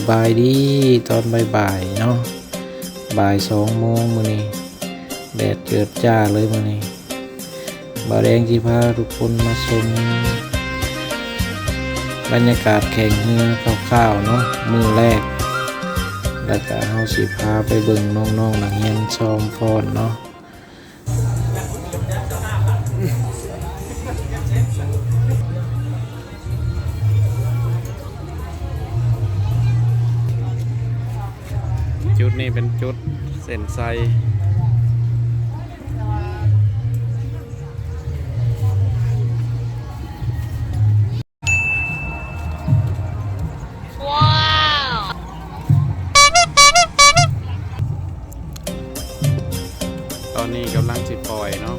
สบายดีตอนบ่ายๆเนาะบ่ายสองโมงมื้อนี้แดดเจิดจ้าเลยมื้อนี้บาวแดงสิพาทุกคนมาชมบรรยากาศแข่งเรือคร่าวๆเนาะมือแรก แล้วก็เฮาสิพาไปเบิ่งน้องๆนักเรียนชอมฟอนเนาะ จุดนี้เป็นจุดเส้นไซตอนนี้กำลังจิปล่อยเนาะ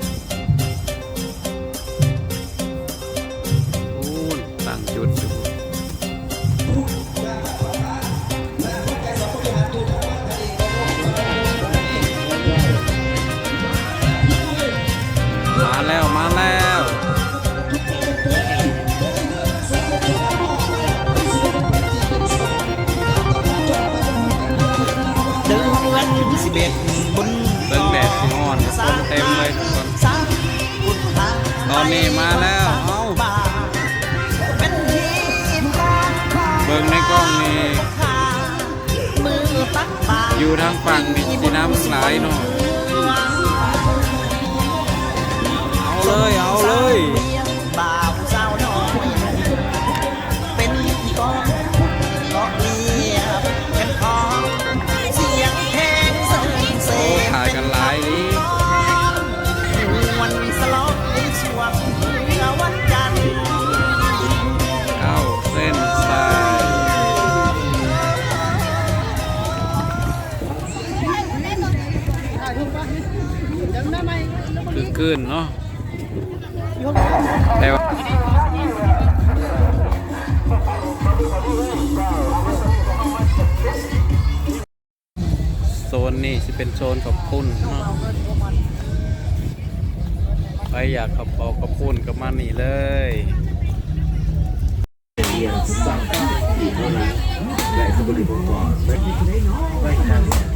อนนี้มาแล้ว เอาเบิ่งในกล้องนี่อยู่ทางฝั่งนี่สีน้ำหลายเนาะเอาเลย เอาเลย คือกืนเนาะแต่ว่าโซนนี่จะเป็นโซนกับปุ้นเนาะใครอยากขับเอากับปุ้นก็มานี่เลยนี่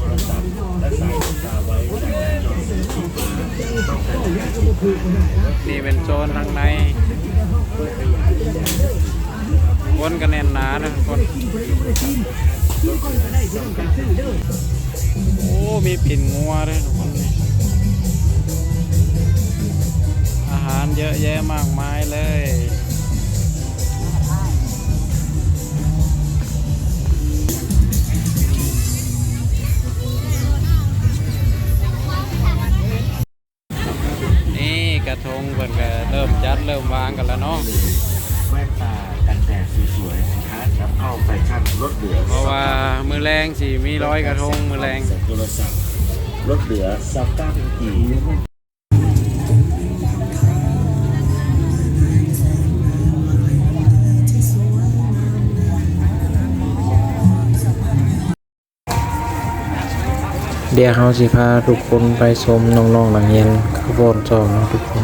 นี่เป็นโซนทางในคนกันแน่นหนานะคน โอ้ มีปิ่นงัวด้วยทุกคนนี่อาหารเยอะแยะมากมายเลย ระทงเพิ่นก็เริ่มจัดเริ่มวางกันแล้วเนาะแว่นตากันแดดสวยๆสินค้านำเข้าแฟชั่นลดเหลือเพราะว่ามือแรงสิมีร้อยกระทงมือแรง โทรศัพท์ลดเหลือสับก้าเป็นกี่ ดี๋ยวเราสิพาทุกคนไปชมน้องๆหลังเย็นขบวนจองเนะทุกคน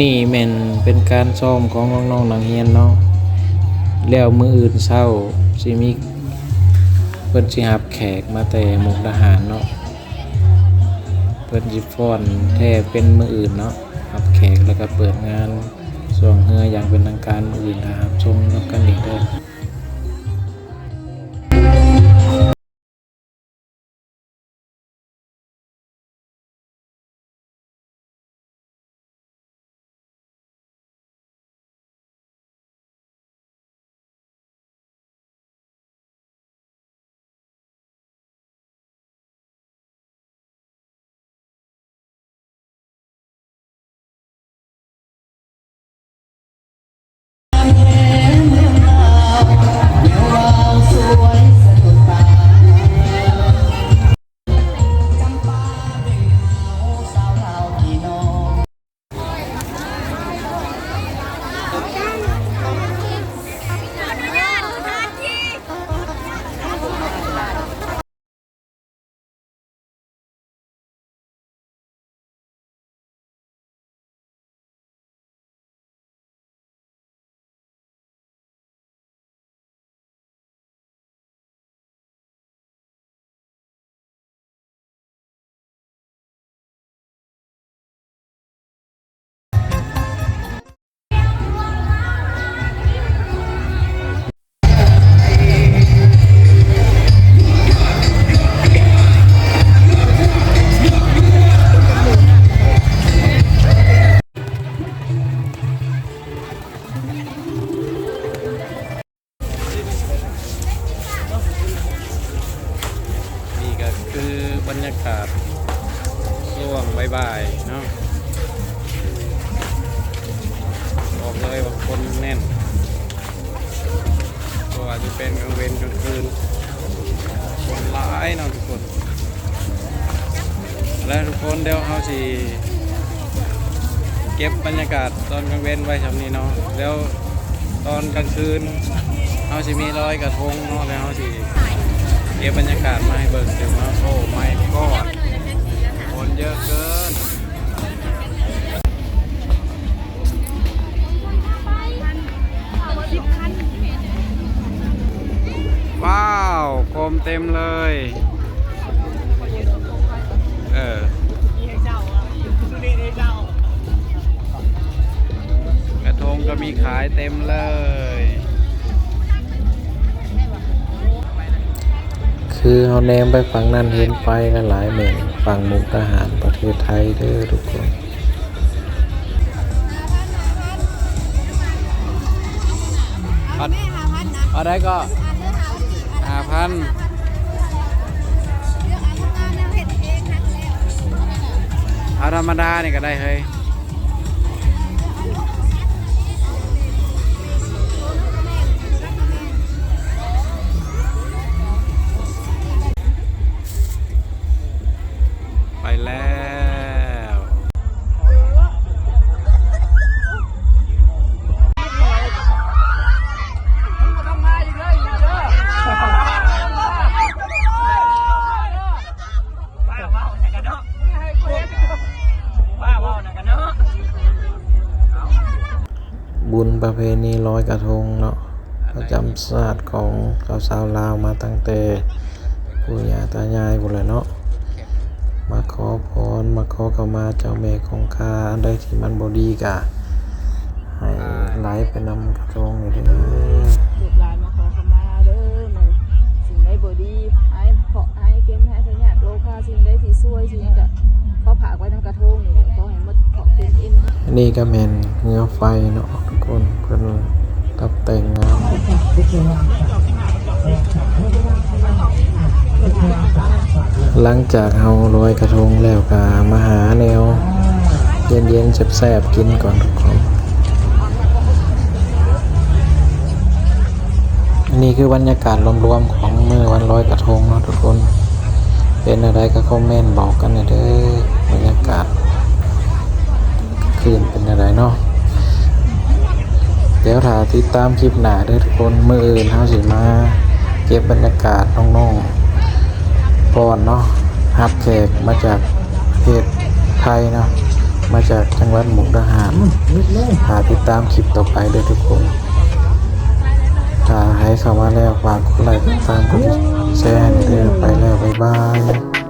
นี่แม่นเป็นการซ้อมของน้องๆหลังเฮียนเนาะแล้วมืออื่นเช้าสิมี เพิ่นสิรับแขกมาแต่มุกดาหารเนาะเพิ่นจิฟอนแท้เป็นมืออื่นเนาะรับแขกแล้วก็เปิดงานส่วงเฮืออย่างเป็นทางการมืออื่นนะครับชมนกันอีกเด้อ ก็คือบรรยากาศร่วงบายๆเนาะบอกเลยว่าคนแน่นก็อาจจะเป็นกลางเวนกลางคืนคนหลายเนาะทุกคน และทุกคนเดี๋ยวเขาสิเก็บบรรยากาศตอนกลางเว้นไว้ชำนี้เนาะแล้วตอนกลางคืนเขาสิมีรอยกระทงเนาะแล้วเขาสิ ก็บบรรยากาศมาให้เบิ่งถึงว่าโอ้ไม่ก็คนเยอะเกินว้าวโคมเต็มเลย เออกระทงก็มีขายเต็มเลย คือเขาแนมไปฝั่งนั้นเห็นไฟกันหลายเหมือนฝั่งมุกทหารประเทศไทยเด้อทุกคนอาเอาได้ก็ห้าพันเอาธรรมดานี่ก็ได้เฮ้ย ประเพณีลอยกระทงเนาะประจำศาสตร์ของชาวสาวลาวมาตั้งแต่ปู่ย่าตายายบุนเลยเนาะมาขอพรมาขอขมาเจ้าแม่ของข้าอันใดที่มันบดีกะให้ไหลไปนำกระทงอยู่เด้อลูกหลานมาขอขมาเด้อมันสิ่งใดบ่ดีให้เพาะให้เก็มให้พญาติโลกาสิ่งใดที่ช่วยสิ่งใดก็ขอผากไว้นำกระทงนี่แหละขอให้หมดขอเป็นอินอันนี้ก็แม่นเงือไฟเนาะทุกคน เพิ่นตับแต่งงามหลังจากเฮาลอยกระทงแล้วก็มาหาแนว เย็นๆแซ่บๆกินก่อนทุกคนอันนี้คือบรรยากาศรวมๆของมือวันลอยกระทงเนาะทุกคน เป็นอะไรก็คอมเมนต์บอกกันหน่อยเด้อบรรยากาศคืนเป็นอะไรเนาะ เดี๋ยวถ้าติดตามคลิปหน้าเด้อทุกคนมืออื่นเฮาสิมา เก็บบรรยากาศน้องๆก่อนเนาะฮับแขกมาจากประเทศไทยเนาะมาจากจังหวัดมุกดาหารถ้าติดตามคลิปต่อไปเด้อทุกคนถ้าให้เข้ามาแล้วฝากกดไลค์กดตามกดแชร์เด้อไปแล้วบ๊ายบาย